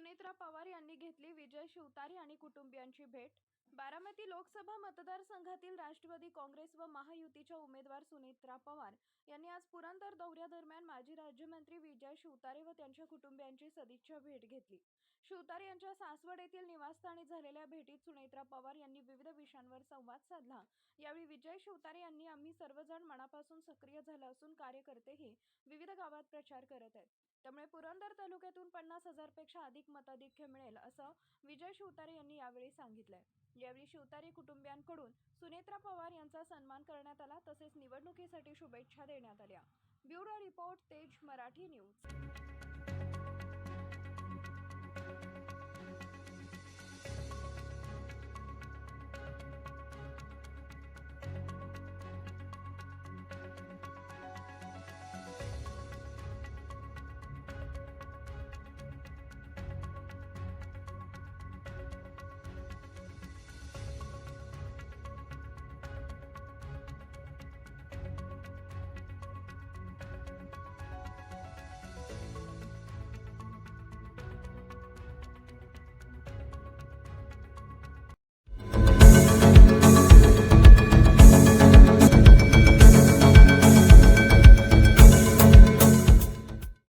सुनेत्रा पवार यांनी घेतली विजय शिवतारे आणि कुटुंबियांची भेट. बारामती लोकसभा मतदारसंघातील राष्ट्रवादी काँग्रेस व महायुतीच्या उमेदवार सुनेत्रा पवार यांनी आज पुरंदर दौऱ्यादरम्यान माजी राज्यमंत्री विजय शिवतारे व त्यांच्या कुटुंबियांची सदिच्छा भेट घेतली. शिवतारे यांच्या सासवड येथील निवासस्थानी झालेल्या भेटीत सुनेत्रा पवार यांनी विविध विषयांवर संवाद साधला. यावेळी विजय शिवतारे यांनी आम्ही सर्वजण मनापासून सक्रिय झालं असून कार्यकर्तेही विविध गावात प्रचार करत आहेत. त्यामुळे पुरंदर तालुक्यातून पन्नास हजारपेक्षा अधिक मताधिक्य मिळेल असं विजय शिवतारे यांनी यावेळी सांगितलंय. यावेळी शिवतारे कुटुंबियांकडून सुनेत्रा पवार यांचा सन्मान करण्यात आला. तसेच निवडणुकीसाठी शुभेच्छा देण्यात आल्या. ब्युरो रिपोर्ट तेज मराठी न्यूज.